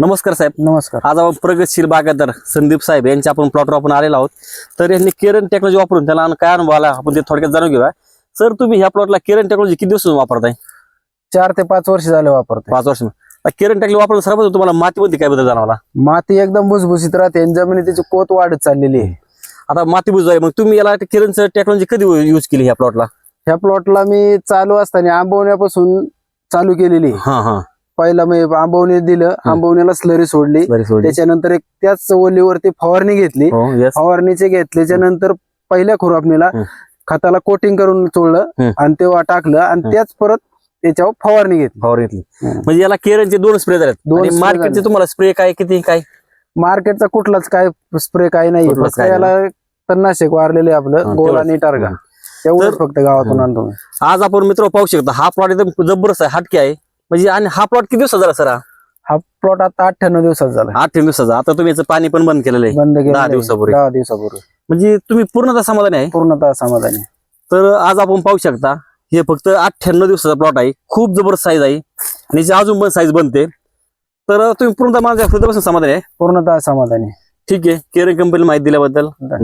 नमस्कार साहेब. नमस्कार. आज आपण प्रगतशील बागायतदार संदीप साहेब यांच्या आपण प्लॉटवर आपण आलेलो आहोत. तर यांनी केरन टेक्नॉलॉजी वापरून त्याला काय अनुभव आला आपण ते थोडक्यात जाणून घेऊया. सर तुम्ही ह्या प्लॉटला केरन टेक्नॉलॉजी किती दिवस वापरताय? चार ते पाच वर्ष झाले वापरते पाच वर्ष. केरन टेक्नॉलॉजी वापरून सर्वात तुम्हाला मातीमध्ये काय बदल जाणवला? माती एकदम भुसभुशीत राहते आणि जमिनीची कोत वाढत चाललेली आहे. आता माती बुजवाय मग तुम्ही याला केरनचं टेक्नॉलॉजी कधी युज केली ह्या प्लॉटला ह्या प्लॉटला मी चालू असताना आंबवण्यापासून चालू केलेली. हा हा. पहिला मी आंबवणी दिलं. आंबवण्याला स्लरी सोडली. त्याच्यानंतर एक त्याच ओलीवरती फवारणी घेतली. हो फवारणीचे घेतल्याच्या नंतर पहिल्या खुरापणीला. खताला कोटिंग करून चोळलं. आणि तेव्हा टाकलं आणि. त्याच परत त्याच्यावर फवारणी घेतली. फवार घेतली. म्हणजे याला केरनचे दोन स्प्रे झालेत. दोन मार्केटचे झाले. तुम्हाला स्प्रे काय किती काय? मार्केटचा कुठलाच काय स्प्रे काय नाही याला तणनाशक वारलेले आपलं. गोल तेवढंच. आणि टारगा. एवढंच तर- फक्त गावातून आणतो. आज आपण मित्र पाहू शकता. हा प्लॉट एकदम जबरदस्त आहे हटके आहे. म्हणजे आणि हा प्लॉट किती दिवसाचा झाला सर? हा? हा प्लॉट आता अठ्ठ्याण्णव दिवसात झाला. आठ तीन दिवसाचा. आता तुम्ही याचं पाणी पण बंद केलेलं आहे. बंद केला दिवसापूर्वी. दहा दिवसापूर्वी. म्हणजे तुम्ही पूर्णतः समाधानी आहे? पूर्णतः समाधानी तर आज आपण पाहू शकता हे फक्त अठ्ठ्याण्णव दिवसाचा प्लॉट आहे. खूप जबरदस्त साईज आहे. आणि याची अजून पण साईज बनते. तर तुम्ही पूर्णतः माझ्या हृदयापासून समाधानी आहे? पूर्णतः समाधानी ठीक आहे. केअर कंपनी माहिती दिल्याबद्दल धन्यवाद.